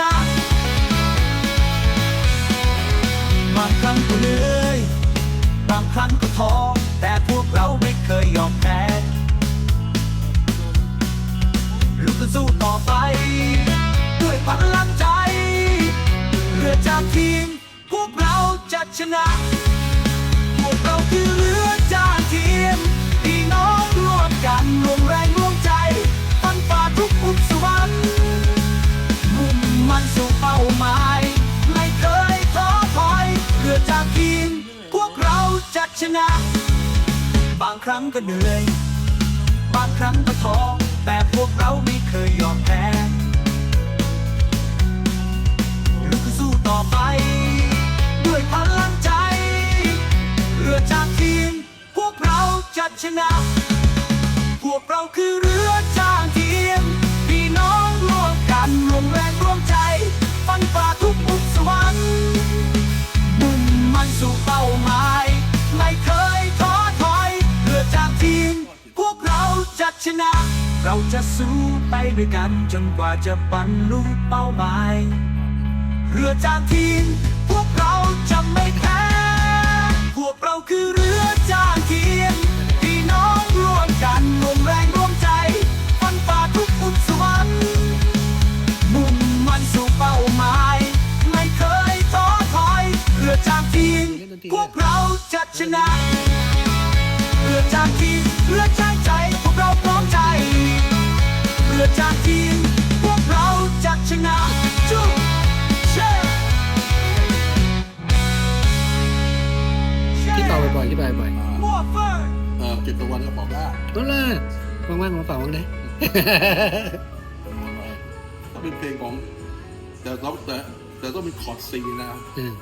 นะ บางครั้งก็เหนื่อย บางครั้งก็ท้อ แต่พวกเราไม่เคยยอมแพ้ลุกขึ้นสู้ต่อไป ด้วยพลังใจเรือจากทีม พวกเราจะชนะ จากทีม พวกเราจะชนะ บางครั้งก็เหนื่อย บางครั้งก็ท้อแต่พวกเราไม่เคยยอมแพ้ลุกสู้ต่อไป ด้วยพลังใจเรือจากทีม พวกเราจะชนะ พวกเราคือ จะชนะ เราจะสู้ไปด้วยกันจนกว่าจะบรรลุเป้าหมาย เรือจากทีม พวกเราจะไม่แพ้พวกเราคือเรือจากทีมพี่น้องร่วมกันรวมแรงร่วมใจฟันฝ่าทุกอุปสรรคมุ่งมันสู่เป้าหมาย ไม่เคยท้อถอย เรือจากทีม พวกเราจะชนะ เรือจากทีมเรือจากใจ รือจากทีม พวกเราจะชนะจุ๊บเช่ที่เป่าบ่อยๆที่เป่าบ่อยมั่วเฟิร์เออเก็บตัววันก็บอกได้ๆนั่นแหละว่างๆมาเป่าบ้างดิถ้าเป็นเพลงของ แต่ต้องแต่แต่ต้องเป็นคอร์ดซีนะอืม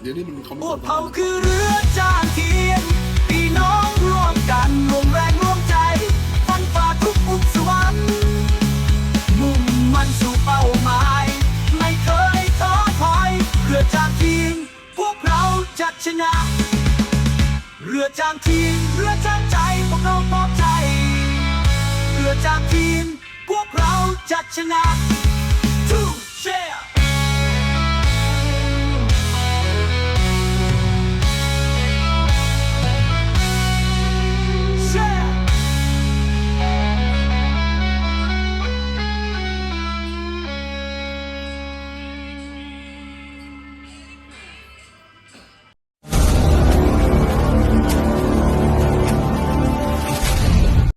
เดี๋ยวนี้มันมีคอมพิพววเตกอร์เขาคือเรือจางเทียม นะ เรือจางทีมเรือจางใจพวกเราพร้อมใจ เรือจางทีมพวกเราจะชนะ Two share